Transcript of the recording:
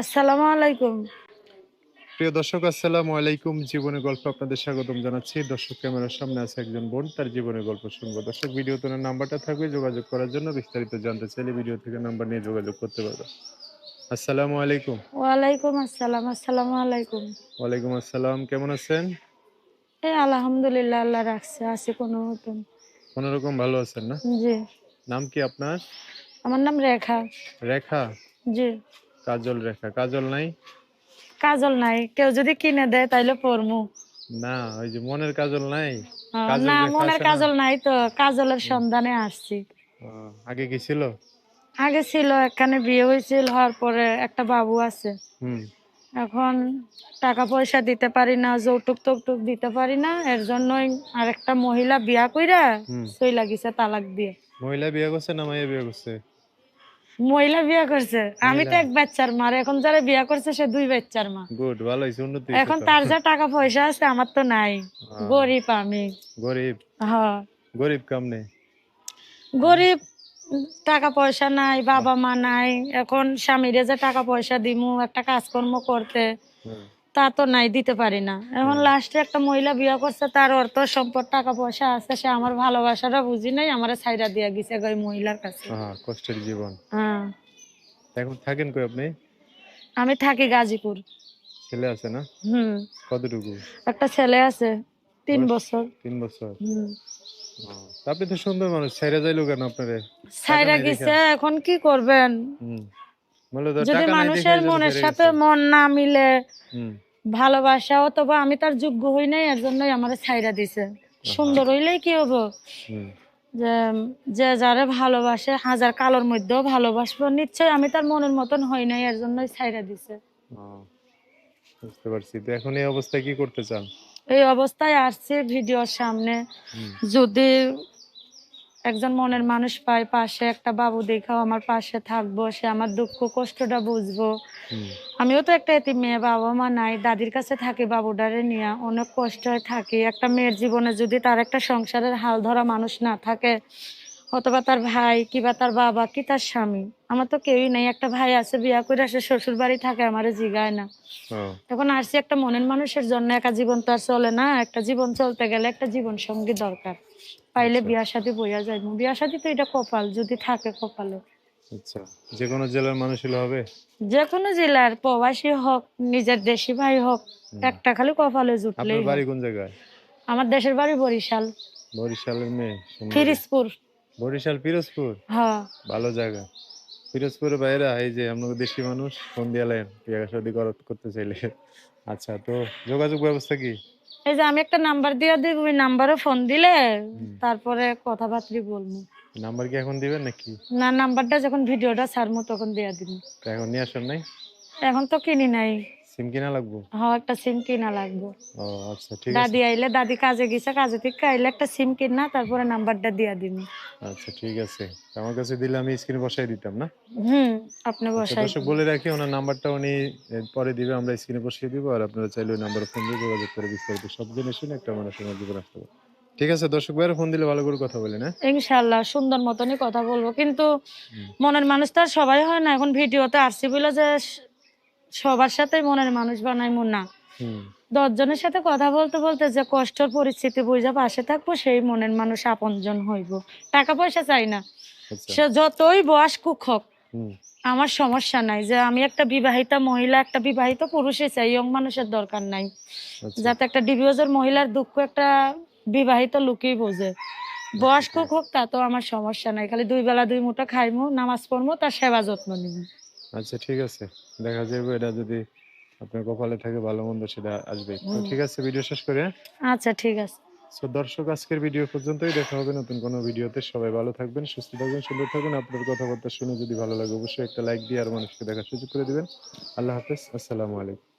আসসালামু আলাইকুম। প্রিয় দর্শক আসসালামু আলাইকুম। জীবনের গল্প আপনাদের স্বাগতম জানাচ্ছি। দর্শক ক্যামেরার সামনে আছে একজন বোন তার জীবনের গল্প শুনব। দর্শক ভিডিও তোলার নাম্বারটা থাকবে যোগাযোগ করার জন্য বিস্তারিত জানতে চাইলে ভিডিও থেকে নাম্বার নিয়ে যোগাযোগ করতে পারবে আসসালামু আলাইকুম। ওয়ালাইকুম আসসালাম আসসালামু আলাইকুম। ওয়ালাইকুম আসসালাম কেমন আছেন? এই আলহামদুলিল্লাহ আল্লাহ রাখছে আছে কোনো মতন। কোন রকম ভালো আছেন না? জি। নাম কি আপনার? আমার নাম রেখা। রেখা? জি। কাজল রেখা। কাজল নাই? কাজল নাই। কেউ যদি কিনে দেয় তাইলে পরমু। না ওই যে মনের কাজল নাই? না মনের কাজল নাই তো কাজলের সন্ধানে আসছি। আগে কি ছিল? আগে ছিল এখানে বিয়ে হয়েছিল হওয়ার পরে একটা বাবু আছে। হুম। এখন টাকা পয়সা দিতে পারি না যৌতুক টৌতুক দিতে পারি না এর জন্যই আরেকটা মহিলা বিয়া কইরা সই লাগিছে তালাক দিয়ে। মহিলা বিয়ে করছে না মাইয়া বিয়ে করছে? মহিলা বিয়ে করছে। আমি তো এক বাচ্চার মা এখন যারা বিয়ে করছে সে দুই বাচ্চার মা। গুড ভালো হইছে উন্নতি এখন তার যা টাকা পয়সা আছে আমার তো নাই। গরিব আমি। গরিব? হ্যাঁ। গরিব কামনে? গরিব টাকা পয়সা নাই বাবা মা নাই। এখন স্বামীরে যে টাকা পয়সা দিমু একটা কাজকর্ম করতে। হুম, তা তো নাই দিতে পারি না। এখন লাস্টে একটা মহিলা বিয়ে করছে তার অর্থ সম্পদ টাকা পয়সা আছে সে আমার ভালোবাসাটা বুঝি নাই আমার ছাইরা দিয়া গেছে ওই মহিলার কাছে। কষ্টের জীবন। হ্যাঁ। এখন থাকেন কই আপনি? আমি থাকি গাজীপুর। ছেলে আছে না? হুম। কতটুকু? একটা ছেলে আছে তিন বছর। তিন বছর। হুম। আপনি তো সুন্দর মানুষ ছেড়ে যাইলো কেন আপনারে? ছাইরা গেছে এখন কি করবেন? হুম। যদি মানুষের মনের সাথে মন না মিলে ভালোবাসা অথবা আমি তার যোগ্য হই নাই এর জন্যই আমার ছাইরা দিছে। সুন্দর হইলেই কি হব? যে যে যারে ভালোবাসে হাজার কালোর মধ্যেও ভালোবাসবো। নিশ্চয় আমি তার মনের মতন হই নাই এর জন্যই ছাইরা দিছে বুঝতে পারছি। তো এখন এই অবস্থায় কি করতে চান? এই অবস্থায় আসছে ভিডিওর সামনে। যদি একজন মনের মানুষ পায় পাশে একটা বাবু দেখাও আমার পাশে থাকব সে আমার দুঃখ কষ্টটা বুঝব। আমিও তো একটা এতি মেয়ে বাবা মা নাই দাদির কাছে থাকি বাবুডারে নিয়ে অনেক কষ্টে থাকি। একটা মেয়ের জীবনে যদি তার একটা সংসারের হাল ধরা মানুষ না থাকে অথবা তার ভাই কিবা তার বাবা কি তার স্বামী? আমার তো কেউই নাই একটা ভাই আছে বিয়া করে আসে শ্বশুর বাড়ি থাকে আমারে জিগায় না। ও, এখন আসছি একটা মনের মানুষের জন্য একা জীবন তো আর চলে না একটা জীবন চলতে গেলে একটা জীবন সঙ্গী দরকার। পাইলে আচ্ছা। বিয়া শাদী বইয়া যায় বিয়া শাদী তো এটা কপাল যদি থাকে কপালে। আচ্ছা যে কোনো জেলার মানুষ হলে হবে? যে কোনো জেলার প্রবাসী হোক নিজের দেশি ভাই হোক একটা খালি কপালে আপনার বাড়ি কোন জায়গায়? আমার দেশের বাড়ি বরিশাল। বরিশালের মেয়ে। ফিরিজপুর। বরিশাল পিরোজপুর হ্যাঁ। ভালো জায়গা। পিরোজপুরের বাইরে এই যে আপনাদের দেশি মানুষ ফোন দিয়ালেন বিয়ে শাদী করা- করতে চাইলে। আচ্ছা তো যোগাযোগ ব্যবস্থা কি? এই যে আমি একটা নাম্বার দিয়ে দিব ওই নাম্বারে ফোন দিলে তারপরে কথাবার্তা বলব। নাম্বার কি এখন দিবেন নাকি? না নাম্বারটা যখন ভিডিওটা ছাড়বো তখন দিয়ে দিব। তো এখন নিয়ে আসেন নাই? এখন তো কিনি নাই। সিম কিনা লাগবো? হ্যাঁ একটা সিম কিনা লাগবে। ও আচ্ছা ঠিক আছে। দাদি আইলে দাদি কাজে গেছে কাজে থেকে আইলে একটা সিম কিনা তারপরে নাম্বারটা দিয়া দিব আচ্ছা ঠিক আছে। আমার কাছে দিলে আমি স্ক্রিনে বসাই দিতাম না? হুম আপনি আচ্ছা, বসাই দর্শক বলে রাখি ওনার নাম্বারটা উনি পরে দিবে আমরা স্ক্রিনে বসিয়ে দিব আর আপনারা চাইলে ওই নাম্বারে ফোন দিয়ে যোগাযোগ করে বিস্তারিত সব জেনে শুনে একটা মানুষের পারে ঠিক আছে দর্শক ভাইয়ের ফোন দিলে ভালো করে কথা বলেন হ্যাঁ? ইনশাল্লাহ সুন্দর মতনই কথা বলব। কিন্তু মনের মানুষ তো আর সবাই হয় না। এখন ভিডিওতে আসছি বলে যে সবার সাথে মনের মানুষ বানাইমো না হুম। দশজনের সাথে কথা বলতে বলতে যে কষ্টের পরিস্থিতি বুঝা পাশে থাকব সেই মনের মানুষ আপনজন হইব। টাকা পয়সা চাই না। আচ্ছা। সে যতই বয়স কুক হোক আমার সমস্যা নাই যে আমি একটা বিবাহিতা মহিলা একটা বিবাহিত পুরুষই চাই ইয়ং মানুষের দরকার নাই। আচ্ছা। যাতে একটা ডিভিওজের মহিলার দুঃখ একটা বিবাহিত লোকই বোঝে। বয়স্ক হোক তা তো আমার সমস্যা নাই। খালি দুই বেলা দুই মুঠো খাইমু নামাজ পড়মু তার সেবা যত্ন নিব আচ্ছা ঠিক আছে। দেখা যাবে এটা যদি আপনার কপালে থাকে ভালো মন্দ সেটা আসবে তো ঠিক আছে ভিডিও শেষ করে? আচ্ছা ঠিক আছে। সো দর্শক আজকের ভিডিও পর্যন্তই। দেখা হবে নতুন কোনো ভিডিওতে। সবাই ভালো থাকবেন সুস্থ থাকবেন সুন্দর থাকবেন। আপনার কথাবার্তা শুনে যদি ভালো লাগে অবশ্যই একটা লাইক দিয়ে আর মানুষকে দেখার সুযোগ করে দিবেন। আল্লাহ হাফেজ। আসসালামু আলাইকুম।